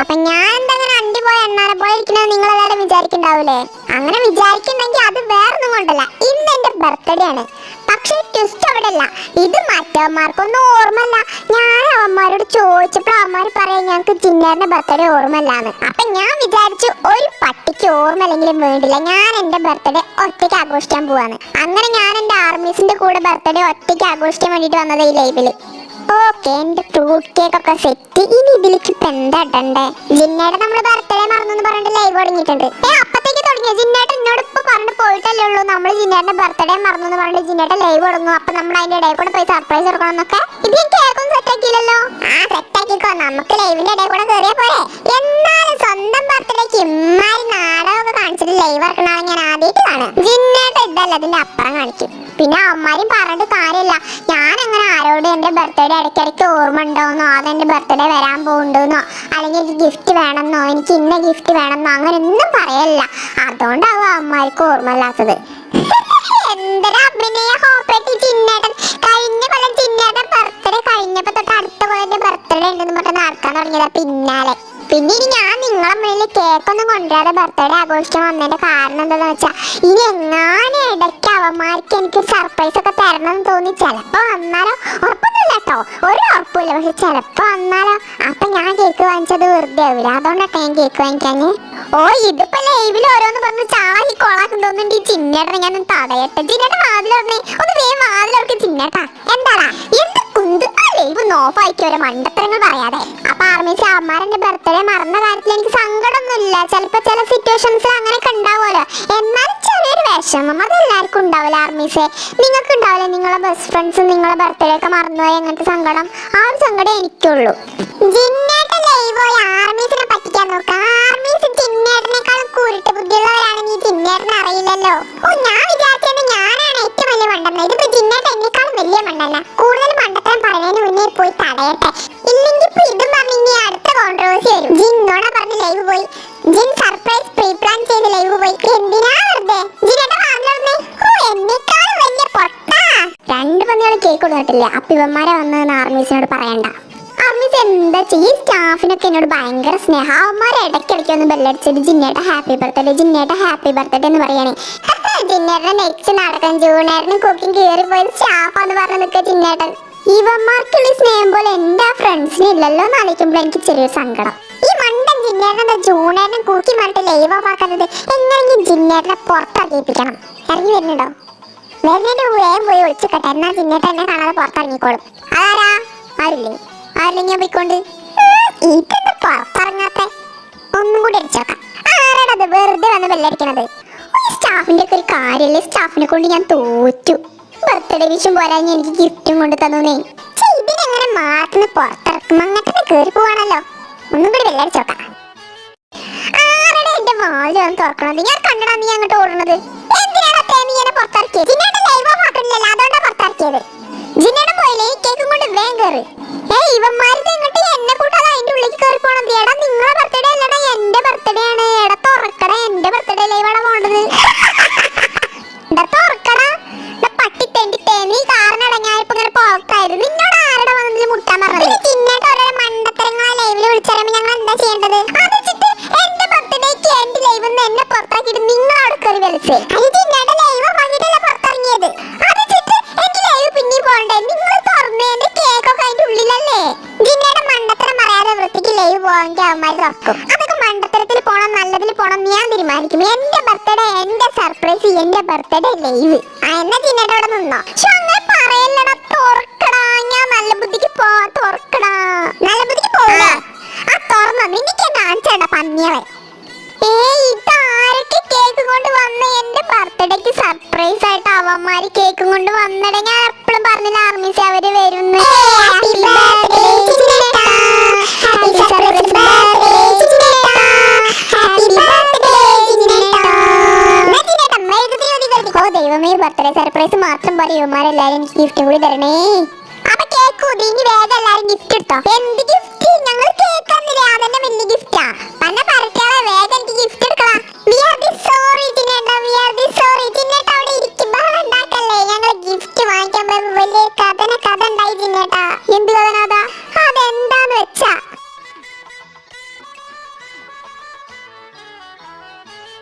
അപ്പൊ ഞാൻ എന്തെങ്കിലും അണ്ടി പോയ എണ്ണാനെ പോയ ഇരിക്കണെന്ന് നിങ്ങൾ എല്ലാവരും വിചാരിക്കണ്ടാവൂലേ? അങ്ങനെ വിചാരിക്കുന്നെങ്കിൽ അത് വേറൊന്നും കൊണ്ടല്ല. ഇന്ന് എന്റെ ബർത്ത്ഡേ ആണ്. പക്ഷേ ട്വിസ്റ്റ് അവിടെ അല്ല ഇത് മറ്റവന്മാർക്കൊന്നും ഓർമ്മല്ല ഞാൻ അവന്മാരോട് ചോദിച്ചപ്പോൾ അവന്മാർ പറയാം ഞങ്ങൾക്ക് ചിന്നേറിന്റെ ബർത്ത്ഡേ ഓർമ്മല്ലാന്ന് അപ്പൊ ഞാൻ വിചാരിച്ചു ഒരു പട്ടിക്ക് ഓർമ്മയില്ലെങ്കിലും വേണ്ടില്ല. ഞാൻ എന്റെ ബർത്ത്ഡേ ഒറ്റയ്ക്ക് ആഘോഷിക്കാൻ പോവാണ് അങ്ങനെ ഞാൻ എന്റെ ആർമീസിന്റെ കൂടെ ബർത്ത്ഡേ ഒറ്റയ്ക്ക് ആഘോഷിക്കാൻ വേണ്ടിട്ട് വന്നത് ഈ ലൈവിൽ ഓക്കെ എന്റെ ഫ്രൂട്ട് കേക്ക് ഒക്കെ സെറ്റ് ഇനി ഇതിലേക്ക് ഇപ്പൊ എന്താ ഇടണ്ടേ? ജിന്നയുടെ ബർത്ത്ഡേ മറന്നു പറഞ്ഞിട്ട് ലൈവ് തുടങ്ങിയിട്ടുണ്ട്. ഏ തുടങ്ങിയ? ജിന്നേട്ട എന്നോട് ഇപ്പൊ പറഞ്ഞു പോയിട്ടല്ലേ ഉള്ളൂ. നമ്മൾ ജിന്നേട്ടന്റെ ബർത്ത്ഡേ മറന്നു പറഞ്ഞിട്ട് ജിന്നേട്ടൻ ലൈവ് തുടങ്ങും. അപ്പൊ നമ്മൾ അതിന്റെ ഇടയിൽ കൂടെ പോയി സർപ്രൈസ് കൊടുക്കണം എന്നൊക്കെ. ഇത് ഞാൻ കേക്കും സെറ്റ് ആ സെറ്റ് ആക്കിക്കോ. നമുക്ക് ലൈവിന്റെ കൂടെ കയറിയാ പോരെ. എന്നാലും സ്വന്തം ബർത്ത്ഡേക്ക് ഇമ്മാരി നാടകമൊക്കെ കാണിച്ചിട്ട് ലൈവ് ഇറക്കണതാണ് ഞാൻ ആദ്യമായിട്ട് കാണും ജിന്നേട്ട ഇതല്ല അതിന്റെ അപ്പുറം കാണിക്കും. പിന്നെ അമ്മമാരും പറഞ്ഞിട്ട് അങ്ങനെ എന്റെ ബർത്ത്ഡേ ഇടയ്ക്കിടയ്ക്ക് ഓർമ്മ ഉണ്ടോന്നോ? അതെന്റെ ബർത്ത്ഡേ വരാൻ പോകുന്നുണ്ടോന്നോ അല്ലെങ്കിൽ എനിക്ക് ഗിഫ്റ്റ് വേണമെന്നോ? എനിക്ക് ഇന്ന ഗിഫ്റ്റ് വേണമെന്നോ? അങ്ങനെ ഒന്നും പറയല്ല. അതുകൊണ്ടാവും അമ്മമാർക്ക് ഓർമ്മയില്ലാത്തത്. എന്തൊരു അഭിനയ കഴിഞ്ഞ ബർത്ത്ഡേ കഴിഞ്ഞപ്പോൾ അടുത്ത ബർത്ത്ഡേ ഉണ്ടെന്ന് പിന്നാലെ. പിന്നെ ഇനി ഞാൻ നിങ്ങളെ മുന്നിൽ കേക്കൊന്നും കൊണ്ടുവരാതെ ബർത്ത്ഡേ ആഘോഷിക്കാൻ വന്നതിന്റെ കാരണം എന്താണെന്ന് വെച്ചാൽ ഇനി എങ്ങാനും ഇടയ്ക്ക് അവന്മാർക്ക് എനിക്ക് സർപ്രൈസ് ഒക്കെ തരണം എന്ന് തോന്നി. ചിലപ്പോ പക്ഷെ ചിലപ്പോ വന്നാലോ. അപ്പൊ ഞാൻ കേക്ക് വാങ്ങിച്ചത് വെറുതെ ആവില്ല അതുകൊണ്ടാട്ടെ ഞാൻ കേക്ക് വാങ്ങിക്കാന് ഓ ഇതിപ്പോ ലൈവിൽ ഓരോന്ന് പറഞ്ഞു ചാളി കൊളാക്കും തോന്നുന്നുണ്ട് ഈ ചിന്നേട്ടനെ. ഞാൻ തടയട്ടെ. ചിന്നേട്ടൻ വാതിലൊറന്നേ ഒന്ന് വേഗം വാതിലൊറക്കി ചിന്നേട്ടാ. എന്താടാ? എന്ത് കുന്ത് ആ ലൈവ് ആക്കി മണ്ടത്തരങ്ങൾ പറയാതെ. അപ്പൊ ആർമീസ് അമ്മാരെന്റെ ബർത്ത്ഡേ മറന്ന കാര്യത്തിൽ എനിക്ക് സങ്കടമൊന്നുമില്ല. ചിലപ്പോ ചില സിറ്റുവേഷൻസിൽ അങ്ങനെയൊക്കെ ഉണ്ടാവുമല്ലോ. എന്നാലും ചെറിയൊരു വിഷമം അത് എല്ലാവർക്കും ഉണ്ടാവില്ല ആർമീസെ നിങ്ങൾക്ക് ഉണ്ടാവില്ല നിങ്ങളെ ബെസ്റ്റ് ഫ്രണ്ട്സ് നിങ്ങളെ ബർത്ത്ഡേ ഒക്കെ മറന്നുപോയി അങ്ങനത്തെ സങ്കടം? ആ ഒരു സങ്കടം എനിക്കുള്ളൂ. ജിന്നേട്ട ലൈവ് പോയി ആർമീസിനെ പറ്റിക്കാൻ നോക്കാം. ആർമീസ് കേക്ക് കൊടുത്തിട്ടില്ല അപ്പൊ ഇവന്മാരെ വന്നതെന്ന് ആർമീസിനോട് പറയണ്ട. ആർമീസ് എന്താ ചെയ്യും? സ്റ്റാഫിനൊക്കെ എന്നോട് ഭയങ്കര സ്നേഹം. അവന്മാരെ ഇടയ്ക്കിടയ്ക്ക് ഒന്ന് ബെല്ലടിച്ചിട്ട് ജിന്നേട്ട ഹാപ്പി ബർത്ത്ഡേ ജിന്നേട്ട ഹാപ്പി ബർത്ത്ഡേ എന്ന് പറയണേ. ജിന്നേട്ടൻ നെക്സ്റ്റ് നടക്കാൻ ജൂണേട്ടന് കുക്കിംഗ് കയറി പോയത് സ്റ്റാഫാന്ന് പറഞ്ഞ് നിൽക്കുക ജിന്നേട്ടൻ. ഇവന്മാർക്കുള്ള സ്നേഹം പോലെ എന്റെ ആ ഫ്രണ്ട്സിന് ഇല്ലല്ലോ എന്ന് ആലോചിക്കുമ്പോൾ എനിക്ക് ചെറിയൊരു സങ്കടം. ഈ മണ്ടൻ ജിന്നേട്ടൻ ജൂണേട്ടൻ കുക്കി പറഞ്ഞിട്ട് ലൈവ് ഓഫ് ആക്കുന്നത്? എങ്ങനെയെങ്കിലും ജിന്നേട്ടനെ പുറത്തിറങ്ങിപ്പിക്കണം ഇറങ്ങി വരുന്നുണ്ടോ? വരുന്നതിന്റെ വേഗം പോയി ഒളിച്ചിക്കട്ടെ. എന്നാ ജിന്നേട്ടൻ എന്നെ കാണാതെ പുറത്തിറങ്ങിക്കോളും. അതാരാ? ആരില്ലേ? ആരില്ലെങ്കിൽ പോയിക്കൊണ്ട്? പുറത്തിറങ്ങാത്തെ? ഒന്നും കൂടി അടിച്ചോക്കാം വെറുതെ വന്ന് ബെല്ലടിക്കണത്. ഈ സ്റ്റാഫിന്റെ ഒക്കെ ഒരു കാര്യല്ലേ? സ്റ്റാഫിനെ കൊണ്ട് ഞാൻ തോറ്റു. ബർത്ത്ഡേ വിഷും പോരാ എനിക്ക് ഗിഫ്റ്റും കൊണ്ട് തന്നേ ഇതിനെങ്ങനെ മാറ്റുന്ന പുറത്തിറക്കും? അങ്ങനെ കയറി പോവാണല്ലോ. ഒന്നും കൂടി ബെല്ലടിച്ചോക്കാം ആരുടെ എന്റെ വാതിൽ വന്ന് തുറക്കണത്? ഞാൻ കണ്ടടാ നീ അങ്ങോട്ട് ഓടുന്നത്. എന്തിനാണ് അത്തേ നീ പുറത്തിറക്കിയത് ജിന്നയുടെ ലൈവ് ആക്കണില്ലല്ലോ അതുകൊണ്ടാ പുറത്തിറക്കിയത്. ജിന്നയുടെ പോയില്ലേ ഈ കേക്കും കൊണ്ട് വേഗം കയറി ഏയ് ഇവന്മാരിത് ഇങ്ങോട്ട് എന്നെ കൂട്ടാതെ അതിന്റെ ഉള്ളിലേക്ക് കയറി പോണത്. എടാ നിങ്ങളെ ബർത്ത്ഡേ അല്ലടാ എന്റെ ബർത്ത്ഡേ ആണ്. എടാ തുറക്കടാ എന്റെ ബർത്ത്ഡേ ലൈവാണ് പോണ്ടത്? എടാ തുറക്കടാ? എടാ പട്ടി തെണ്ടി തേനി കാരണം ഇടങ്ങായപ്പോ ഇങ്ങനെ പോക്കായിരുന്നു. നിന്നോട് ആരുടെ വന്നതിൽ മുട്ടാൻ പറഞ്ഞത്? ചിന്നേട്ട് ഓരോ മണ്ടത്തരങ്ങളെ ലൈവിൽ വിളിച്ചറിയുമ്പോ ഞങ്ങൾ എന്താ ചെയ്യേണ്ടത്? അത് വെച്ചിട്ട് എന്റെ ബർത്ത്ഡേക്ക് എന്റെ ലൈവ് എന്നെ പുറത്താക്കിയിട്ട് നിങ്ങൾ അവിടെ വിളിച്ച് പോകാൻ അവന്മാർ തുറക്കും അതൊക്കെ മണ്ടത്തരത്തിൽ പോണം നല്ലതിൽ പോണം ഞാൻ തീരുമാനിക്കും. എന്റെ ബർത്ത്ഡേ എന്റെ സർപ്രൈസ് എന്റെ ബർത്ത്ഡേ ലൈവ്. ആ എന്നെ ജിന്നയുടെ അവിടെ നിന്നോ? പക്ഷെ അങ്ങനെ പറയല്ലടാ തുറക്കടാ. ഞാൻ നല്ല ബുദ്ധിക്ക് പോ തുറക്കടാ. നല്ല ബുദ്ധിക്ക് പോവാ ആ തുറന്നോ. നിനക്ക് കാണിച്ചേടാ പന്നിയവൻ ഏയ് ഇതാരൊക്കെ കേക്ക് കൊണ്ട് വന്ന് എന്റെ ബർത്ത്ഡേക്ക് സർപ്രൈസ് ആയിട്ട് അവന്മാര് കേക്കും കൊണ്ട് വന്നിട? ഞാൻ എപ്പോഴും പറഞ്ഞില്ല ആർമിസ് അവർ ദൈവമേ ബർത്ത്ഡേ സർപ്രൈസ് മാത്രം പോലെ എല്ലാരും എനിക്ക് ഗിഫ്റ്റ് കൂടി തരണേ. അപ്പൊ കേക്ക് ഇനി വേഗം എല്ലാരും ഗിഫ്റ്റ് എടുത്തോ. എന്ത് ഗിഫ്റ്റ് ഞങ്ങൾ കേക്ക് തന്നില്ല? അതന്നെ വലിയ ഗിഫ്റ്റാ പന്ന പറട്ടാളെ വേഗം എനിക്ക് ഗിഫ്റ്റ് എടുക്കണം വി ആർ ദി സോറി ചിന്നേട്ടാ വി ആർ ദി സോറി ചിന്നേട്ടാ അവിടെ ഇരിക്കുമ്പോൾ ഉണ്ടാക്കല്ലേ? ഞങ്ങൾ ഗിഫ്റ്റ് വാങ്ങിക്കാൻ വലിയ കഥന കഥ